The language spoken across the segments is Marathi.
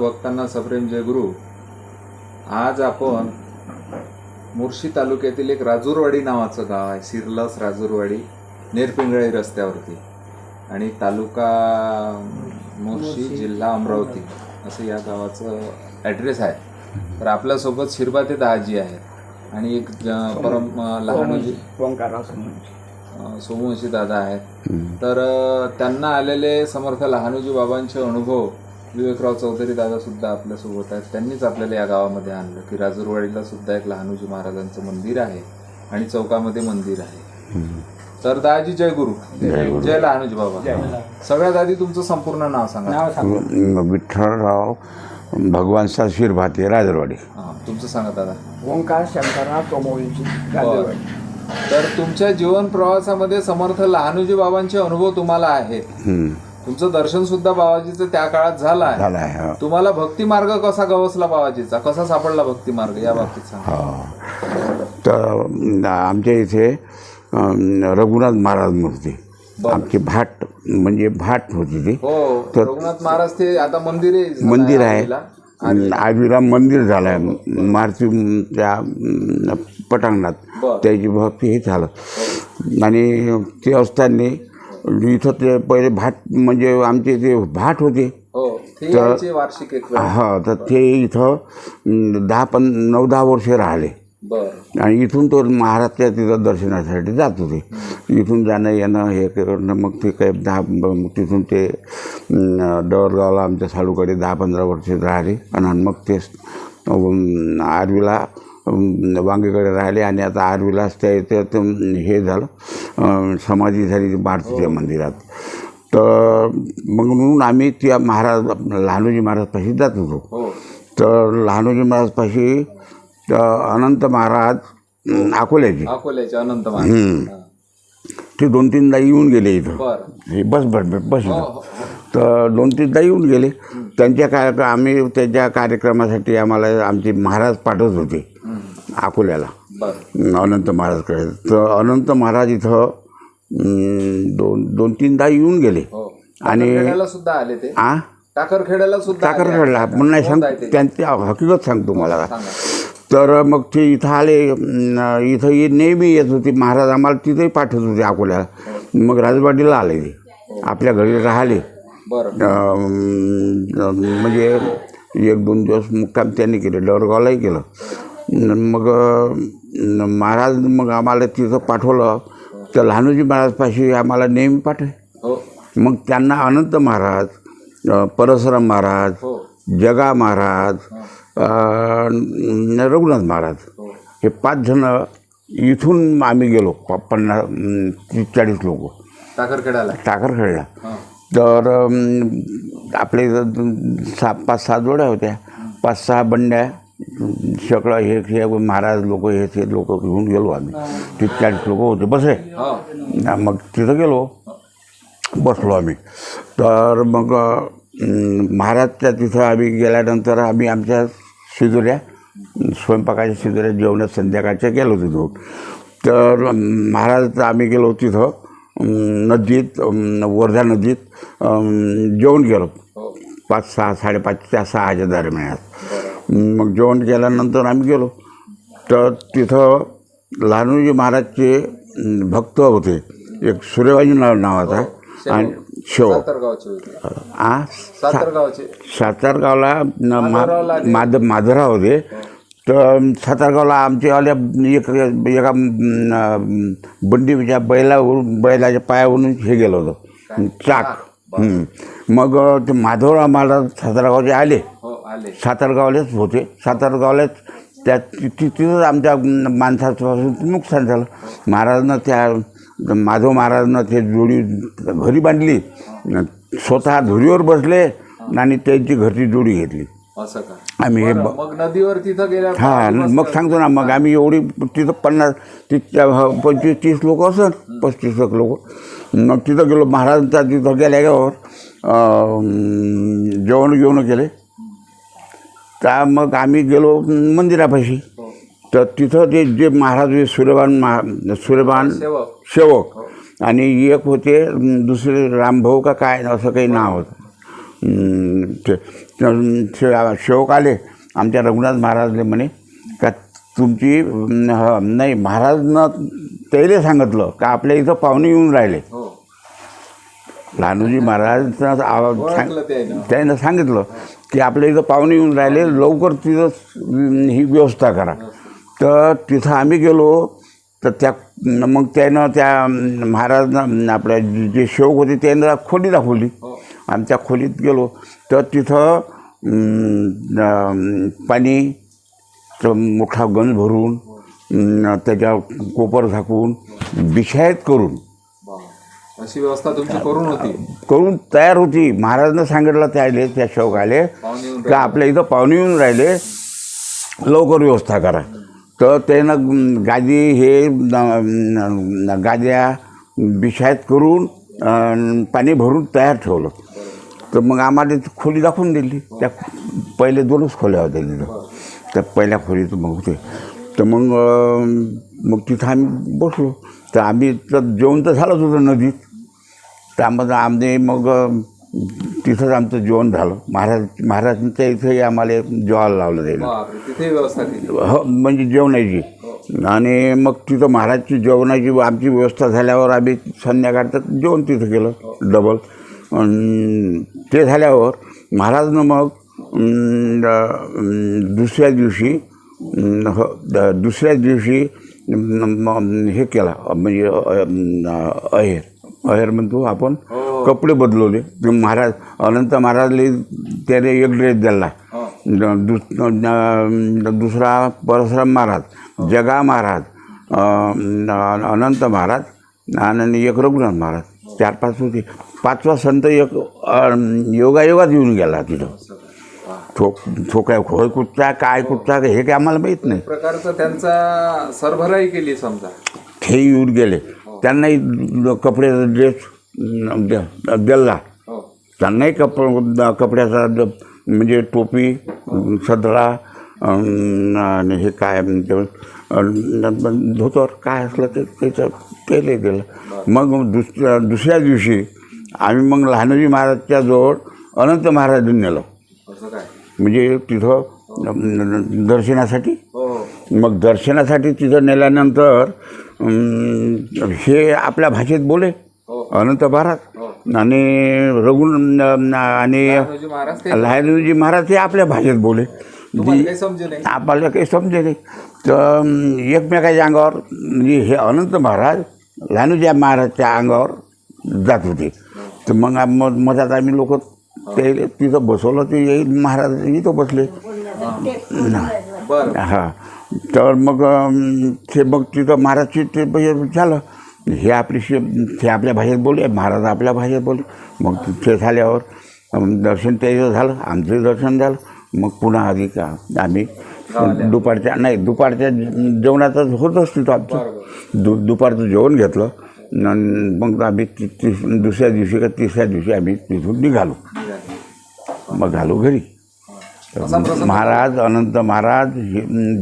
भक्तांना सप्रेम जयगुरु आज आपण मुर्शी तालुक्यातील एक राजूरवाडी नावाचं गाव आहे सिरलस राजूरवाडी नेरपिंगळी रस्त्यावरती. आणि तालुका मुर्शी जिल्हा अमरावती असं या गावाचं ॲड्रेस आहे. तर आपल्यासोबत शिरबा ते दहाजी आहेत. आणि एक ज- परम लहानोजी सोमवंशी दादा आहेत. तर त्यांना आलेले समर्थ लहानोजी बाबांचे अनुभव विवेकराव चौधरी दादा सुद्धा आपल्यासोबत आहेत. त्यांनीच आपल्याला या गावामध्ये आणलं. की राजूरवाडीला सुद्धा एक लहानोजी महाराजांचं मंदिर आहे आणि चौकामध्ये मंदिर आहे. तर दादाजी जय गुरु. जय लहानोजी बाबा. सगळ्यात आधी तुमचं संपूर्ण नाव सांगा. विठ्ठलराव भगवानचा शिरभाते राजरवाडी. हा, तुमचं सांगा दादा. ओंकार शंकरनाथ सोमोलीची गांधीवाडी. तर तुमच्या जीवन प्रवासामध्ये समर्थ लहानोजी बाबांचे अनुभव तुम्हाला आहेत. तुमचं दर्शन सुद्धा बाबाजीचं त्या काळात झालं आहे झाला आहे हो. तुम्हाला भक्ती मार्ग कसा गवसला बाबाजीचा? कसा सापडला भक्ती मार्ग या बाबतीत सांगा. हो. तर अं, आमच्या इथे अं, रघुनाथ महाराज मूर्ती. आमची भाट म्हणजे भाट होती ती. हो रघुनाथ महाराज ते आता मंदिर आहे मंदिर आहे. आर्वीला. आर्वीला मंदिर झालं आहे मारुती त्या पटांगणात. बरं. त्याची भक्ती हे झालं. आणि ते असताना इथं ते पहिले भाट म्हणजे आमचे ते भाट होते हो ते यायचे वार्षिक हा तर ते इथं दहा पण नऊ दहा वर्ष राहिले. आणि इथून तो महाराजच्या तिथं दर्शनासाठी जात होते. इथून जाणं येणं हे करणं मग ते काही दहा मग तिथून ते डवरगावला आमच्या साडूकडे दहा पंधरा वर्ष राहिले. आणि मग ते आर्वीला वांगेकडे राहिले आणि आता आर्वीलाच त्या इथे ते हे झालं. समाधी झाली मारुतीच्या मंदिरात. तर मग म्हणून आम्ही त्या महाराज लहानोजी महाराजपाशी जात होतो. हो. तर लहानोजी महाराजपाशी तर अनंत महाराज अकोल्याचे. अकोल्याचे अनंत महाराज. हा. ते दोन तीनदा येऊन गेले इथं. हे बस बस बस हो, हो, हो. तर दोन तीनदा येऊन गेले. त्यांच्या काय आम्ही त्यांच्या कार्यक्रमासाठी आम्हाला आमचे महाराज पाठवत होते. अकोल्याला. अनंत महाराजकडे. तर अनंत महाराज इथं दोन दोन तीनदा येऊन गेले. हो. आणि- सुद्धा आले ते. आ? टाकरखेड्याला सुद्धा. टाकरखेडला पण नाही सांग हो, जायचे. त्यांची हकीकत सांगतो मला सांगा. तर मग ते इथं आले इथं ये नेहमी येत होते. महाराज आम्हाला तिथेही पाठवत होते अकोल्याला. मग राजवाडीला आले. ते आपल्या घरी राहिले. म्हणजे एक दोन दिवस मुक्काम त्यांनी केले डोरगावलाही केलं. मग महाराज मग आम्हाला तिथं पाठवलं. तर लहानोजी महाराजपाशी आम्हाला नेहमी पाठवे हो. मग त्यांना अनंत महाराज परशुराम महाराज हो. जगा महाराज रघुनाथ महाराज. हो. हे पाच जण इथून आम्ही गेलो पन्नास चाळीस लोक. टाकरखेड्याला टाकरखेडला. हा. तर आपले इथं सहा पाच सहा जोड्या होत्या. पाच सहा बंड्या सगळं हे हे महाराज लोक हे ते लोक घेऊन गेलो आम्ही. चाळीस लोक होते. बसे हो. ना मग तिथं गेलो. बसलो आम्ही. तर मग महाराजच्या तिथं आम्ही गेल्यानंतर आम्ही आमच्या शिदोऱ्या स्वयंपाकाच्या शिदोऱ्या जेवणात संध्याकाळच्या गेलो तिथं. तर महाराज आम्ही गेलो तिथं. नदीत वर्धा नदीत जेवण गेलो हो. पाच सहा साडेपाचच्या सहाच्या दरम्यानात मग जेवण केल्यानंतर आम्ही गेलो. तर तिथं लहानोजी महाराजचे भक्त होते. एक सूर्यबाजी नाव नावाचा. आणि शेव आ? सातारगावला न- मा- माधवरावला ते- माध माधवराव होते. तर सातारगावला आमच्या आल्या एक एका बंडीच्या बैलावरून बैलाच्या पायावरून हे गेलं होतं. चाक. मग ते माधवराव मला सातारगावचे आले. हो आले. सातारगावलेच होते. सातारगावलेच त्या तिथंच आमच्या माणसापासून नुकसान झालं. महाराजांना त्या माधव महाराजांना ते जोडी घरी बांधली. स्वतः धुरीवर बसले आणि त्यांची घरची जोडी घेतली. असं का? आम्ही हे ब- मग नदीवर तिथं गेल्या हां मग सांगतो ना मग आम्ही एवढी तिथं पन्नास तीस पंचवीस तीस लोक असत पस्तीस लोक. मग तिथं गेलो महाराजांच्या तिथं गेल्यावर अं, जेवण घेऊन गेले त्या मग आम्ही गेलो मंदिरापाशी. हो. तर तिथं ते जे महाराज जे सूर्यबान महा सूर्यबान सेवक. सेवक. आणि एक होते अं, दुसरे रामभाऊ का काय असं काही नाव होतं. अं, ते शे- सेवक आले आमच्या रघुनाथ महाराजले म्हणे का तुमची ह, नाही महाराजनं त्याला सांगितलं का आपल्या इथं पाहुणे येऊन राहिले? हो. लहानूजी महाराज आवाज सांग त्यानं. सांगितलं की आपल्या इथं पाहुणे येऊन राहिले लवकर तिथं ही व्यवस्था करा. तर तिथं आम्ही गेलो तर त्या मग त्यानं त्या महाराजनं आपल्या जे सेवक होते त्यानं खोली दाखवली. आम्ही त्या खोलीत गेलो तर तिथं पाणी तर मोठा गंज भरून त्याच्या कोपर झाकून बिछायत करून. अशी व्यवस्था तुमची करून होती? करून तयार होती. महाराजनं सांगितलं त्याले त्या शौकाले पाहुणे येऊन का आपल्या इथं पाहुणे येऊन राहिले? लवकर व्यवस्था करा. तर त्यानं गादी हे गाद्या बिछायत करून पाणी भरून तयार ठेवलं. तर मग आम्हाला ती खोली दाखवून दिली. त्या पहिले दोनच खोल्या होत्या तिथं. त्या पहिल्या खोलीत मग होते. तर मग मग तिथं आम्ही बसलो. तर आम्ही तर जेवण तर झालंच होतं नदीत. त्यामध्ये आमने मग तिथंच आमचं जेवण झालं. महाराज महाराजांच्या इथंही आम्हाला जेवायला लावलं केली. हो म्हणजे जेवणाची. आणि मग तिथं महाराजची जेवणाची आमची व्यवस्था झाल्यावर आम्ही संध्याकाळचं जेवण तिथं केलं. डबल. अन् ते झाल्यावर महाराजनं मग दुसऱ्या दिवशी हो, दुसऱ्या दिवशी हे केला म्हणजे अहेर. अहेर म्हणतो आपण. हो. कपडे बदलवले. ते महाराज अनंत महाराजले त्याने एक ड्रेस दिला. हो. द- दुस- दुसरा परशुराम महाराज जगा महाराज अनंत महाराज आणि एक रघुनाथ महाराज. चार पाच होते. पाचवा संत एक योगायोगात येऊन गेला तिथं. तो काय होय कुठचा काय कुठचा हे काय आम्हाला माहीत नाही. प्रकारचं त्यांचा सरभराई केली समजा. ते येऊन गेले. त्यांनाही कपडे ड्रेस दिला हो. त्यांनाही कप कपड्याचा म्हणजे टोपी सदरा आणि हे काय म्हणते, अं, धोतर काय असलं ते त्याचं केले दिलं मग दुसऱ्या दुसऱ्या दिवशी आम्ही मग लहानजी महाराजच्या जवळ अनंत महाराजांनी नेलं. म्हणजे तिथं दर्शनासाठी. हो हो. मग दर्शनासाठी तिथं नेल्यानंतर हे आपल्या भाषेत बोले. हो. अनंत महाराज. आणि रघुन आणि लहानोजी महाराज हे आपल्या भाषेत बोले. आपल्याला काही समजे नाही. तर एकमेकाच्या अंगावर म्हणजे हे अनंत महाराज लहानूजी महाराजच्या अंगावर जात होते. तर मग आम- मग मधात आम्ही लोक ते तिथं बसवलं ते येईल महाराज इथं बसले. हां. तर मग ते मग तिथं महाराजची ते झालं. हे आपली शे ते आपल्या भाषेत बोलले महाराज आपल्या भाषेत बोलले. मग ते झाल्यावर दर्शन त्याचं झालं आमचं दर्शन झालं. मग पुन्हा आधी का आम्ही दुपारच्या नाही दुपारच्या जेवणाचं होतच तिथं आमचं. दु दुपारचं जेवण घेतलं. न- मग आम्ही ति- ति- दुसऱ्या दिवशी का तिसऱ्या दिवशी आम्ही तिथून निघालो. मग आलो घरी. महाराज अनंत महाराज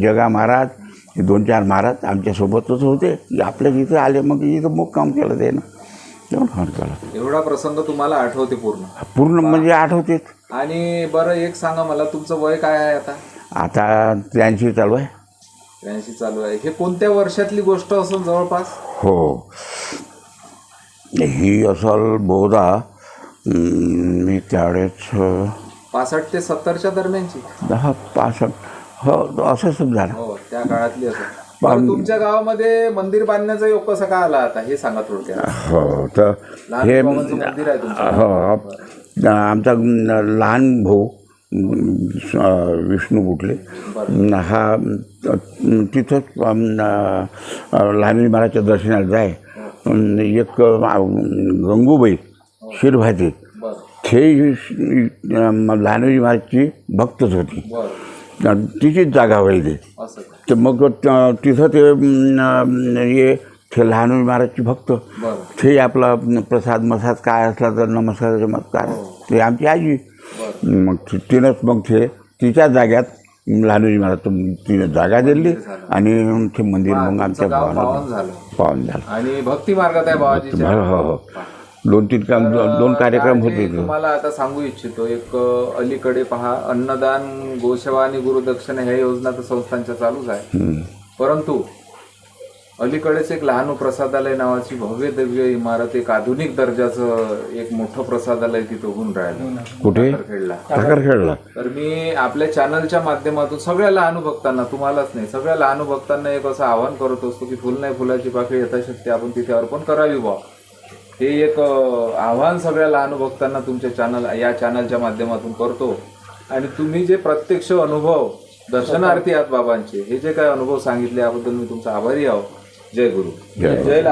जगा महाराज हे दोन चार महाराज आमच्यासोबतच होते. आपल्या इथं आले मग इथं मुक्काम केलं त्यानं जेवण केलं एवढा प्रसंग तुम्हाला आठवते पूर्ण. पूर्ण म्हणजे आठवतेच. आणि बरं एक सांगा मला तुमचं वय काय आहे आता? आता त्यांची चालू आहे. त्र्याऐंशी चालू आहे. हे कोणत्या वर्षातली गोष्ट असेल जवळपास? हो. ही असल बहुधा मी त्यावेळेस पासष्ट ते सत्तरच्या दरम्यानची. दहा पासष्ट हो असं झालं हो त्या काळातली असं. तुमच्या गावामध्ये मंदिर बांधण्याचा योग कसा काय आला आता? हे सांगा थोडक्यात. हो तर लहान हे मंदिर आहे तुमचं. हो आमचा लहान भाऊ विष्णू बुटले हा तिथंच लहानजी महाराजच्या दर्शनाला जाय. एक गंगूबाई शिरभाती. बरं. ते लहानजी महाराजची भक्तच होती. तिचीच जागा व्हायची? तर मग त- तिथं ते हे ते लहानजी महाराजची भक्त. ते आपला प्रसाद मसाद काय असला तर नमस्कार चमत्कार ते आमची आजी. मग तिनंच मग ते तिच्या जाग्यात लहानजी महाराज तिने जागा दिली आणि ते मंदिर मग आमच्या भावाला झालं. पाहून झालं. आणि भक्ती मार्गात आहे हो हो. हो दोन तीन काम दोन कार्यक्रम होते. तुम्हाला आता सांगू इच्छितो एक अलीकडे पहा अन्नदान गोसेवा आणि गुरुदक्षिणा ह्या योजना तर संस्थांच्या चालूच आहे. परंतु अलीकडेच एक लहान प्रसादालय नावाची भव्य दिव्य इमारत एक आधुनिक दर्जाचं एक मोठं प्रसादालय तिथं होऊन राहिलं. कुठे? खेळला खेळला तर मी आपल्या चॅनलच्या माध्यमातून सगळ्या लहान भक्तांना तुम्हालाच नाही सगळ्या लहान भक्तांना एक असं आवाहन करत असतो की फुल नाही फुलाची पाकळी यथाशक्ती आपण तिथे अर्पण करावी बा हे एक आव्हान सगळ्या लहान भक्तांना तुमच्या चॅनल या चॅनलच्या माध्यमातून करतो. आणि तुम्ही जे प्रत्यक्ष अनुभव दर्शनार्थी आहात बाबांचे हे जे काय अनुभव सांगितले याबद्दल मी तुमचा आभारी आहो. जय गुरु. जय